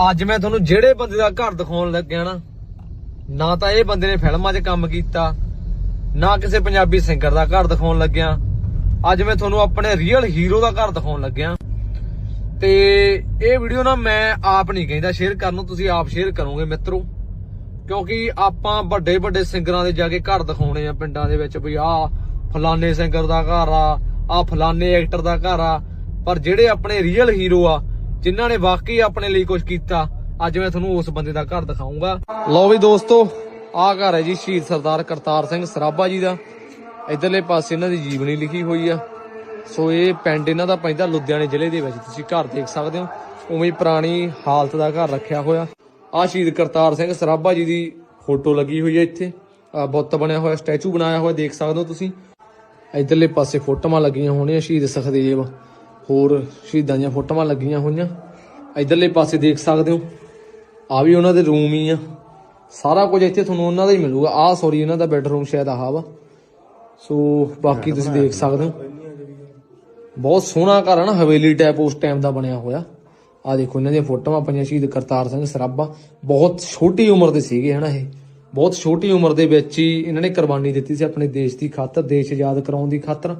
ਅੱਜ ਮੈਂ ਤੁਹਾਨੂੰ ਜਿਹੜੇ ਬੰਦੇ ਦਾ ਘਰ ਦਿਖਾਉਣ ਲੱਗਿਆ ਨਾ ਨਾ ਤਾਂ ਇਹ ਬੰਦੇ ਨੇ ਫਿਲਮਾਂ 'ਚ ਕੰਮ ਕੀਤਾ, ਨਾ ਕਿਸੇ ਪੰਜਾਬੀ ਸਿੰਗਰ ਦਾ ਘਰ ਦਿਖਾਉਣ ਲੱਗਿਆ। ਅੱਜ ਮੈਂ ਤੁਹਾਨੂੰ ਆਪਣੇ ਰੀਅਲ ਹੀਰੋ ਦਾ ਘਰ ਦਿਖਾਉਣ ਲੱਗਿਆ। ਤੇ ਇਹ ਵੀਡੀਓ ਨਾ ਮੈਂ ਆਪ ਨਹੀਂ ਕਹਿੰਦਾ ਸ਼ੇਅਰ ਕਰਨ ਨੂੰ, ਤੁਸੀਂ ਆਪ ਸ਼ੇਅਰ ਕਰੋਗੇ ਮਿੱਤਰੋ। ਕਿਉਂਕਿ ਆਪਾਂ ਵੱਡੇ ਵੱਡੇ ਸਿੰਗਰਾਂ ਦੇ ਜਾ ਕੇ ਘਰ ਦਿਖਾਉਣੇ ਆ ਪਿੰਡਾਂ ਦੇ ਵਿੱਚ ਵੀ, ਆਹ ਫਲਾਣੇ ਸਿੰਗਰ ਦਾ ਘਰ ਆ, ਆਹ ਫਲਾਣੇ ਐਕਟਰ ਦਾ ਘਰ ਆ। ਪਰ ਜਿਹੜੇ ਆਪਣੇ ਰੀਅਲ ਹੀਰੋ ਆ ਜਿਨ੍ਹਾਂ ਨੇ ਵਾਕਈ ਆਪਣੇ ਲਈ ਕੁਝ ਕੀਤਾ, ਅੱਜ ਮੈਂ ਤੁਹਾਨੂੰ ਉਸ ਬੰਦੇ ਦਾ ਘਰ ਦਿਖਾਉਂਗਾ। ਲਓ ਵੀ ਦੋਸਤੋ ਆਹ ਘਰ ਹੈ ਜੀ ਸ਼ਹੀਦ ਸਰਦਾਰ ਕਰਤਾਰ ਸਿੰਘ ਸਰਾਭਾ ਜੀ ਦਾ। ਇਧਰਲੇ ਪਾਸੇ ਇਹਨਾਂ ਦੀ ਜੀਵਨੀ ਲਿਖੀ ਹੋਈ ਆ। ਸੋ ਇਹ ਪਿੰਡ ਇਹਨਾਂ ਦਾ ਪੈਂਦਾ ਲੁਧਿਆਣੇ ਜ਼ਿਲ੍ਹੇ ਦੇ ਵਿੱਚ, ਤੁਸੀਂ ਘਰ ਦੇਖ ਸਕਦੇ ਹੋ। ਉਵੇਂ ਪੁਰਾਣੀ ਹਾਲਤ ਦਾ ਘਰ ਰੱਖਿਆ ਹੋਇਆ। ਆ ਸ਼ਹੀਦ ਕਰਤਾਰ ਸਿੰਘ ਸਰਾਭਾ ਜੀ ਦੀ ਫੋਟੋ ਲੱਗੀ ਹੋਈ ਹੈ ਇੱਥੇ। ਬੁੱਤ ਬਣਿਆ ਹੋਇਆ, ਸਟੈਚੂ ਬਣਾਇਆ ਹੋਇਆ, ਦੇਖ ਸਕਦੇ ਹੋ ਤੁਸੀਂ। ਇਧਰਲੇ ਪਾਸੇ ਫੋਟੋਆਂ ਲੱਗੀਆਂ ਹੋਣੀਆਂ ਸ਼ਹੀਦ ਸੁਖਦੇਵ। ਹੋਰ ਸ਼ਹੀਦਾਂ ਦੀਆਂ ਫੋਟੋਆਂ ਲੱਗੀਆਂ ਹੋਈਆਂ। ਇਧਰਲੇ ਪਾਸੇ ਦੇਖ ਸਕਦੇ ਹੋ। ਆ ਵੀ ਉਹਨਾਂ ਦੇ ਰੂਮ ਹੀ ਆ। ਸਾਰਾ ਕੁਝ ਇੱਥੇ ਤੁਹਾਨੂੰ ਉਹਨਾਂ ਦਾ ਹੀ ਮਿਲੂਗਾ। ਆਹ ਸੌਰੀ ਇਹਨਾਂ ਦਾ ਬੈੱਡਰੂਮ ਸ਼ਾਇਦ ਆਹ ਵਾ। ਸੋ ਬਾਕੀ ਤੁਸੀਂ ਦੇਖ ਸਕਦੇ ਹੋ। ਬਹੁਤ ਸੋਹਣਾ ਘਰ ਹੈ ਨਾ, ਹਵੇਲੀ ਟਾਈਪ ਉਸ ਟਾਈਮ ਦਾ ਬਣਿਆ ਹੋਇਆ। ਆ ਦੇਖੋ, ਇਹਨਾਂ ਦੀਆਂ ਫੋਟੋਆਂ ਪਈਆਂ ਸ਼ਹੀਦ ਕਰਤਾਰ ਸਿੰਘ ਸਰਾਭਾ। ਬਹੁਤ ਛੋਟੀ ਉਮਰ ਦੇ ਸੀਗੇ ਹਨਾ ਇਹ। ਬਹੁਤ ਛੋਟੀ ਉਮਰ ਦੇ ਵਿੱਚ ਹੀ ਇਹਨਾਂ ਨੇ ਕੁਰਬਾਨੀ ਦਿੱਤੀ ਸੀ ਆਪਣੇ ਦੇਸ਼ ਦੀ ਖਾਤਰ, ਦੇਸ਼ ਆਜ਼ਾਦ ਕਰਾਉਣ ਦੀ ਖਾਤਰ।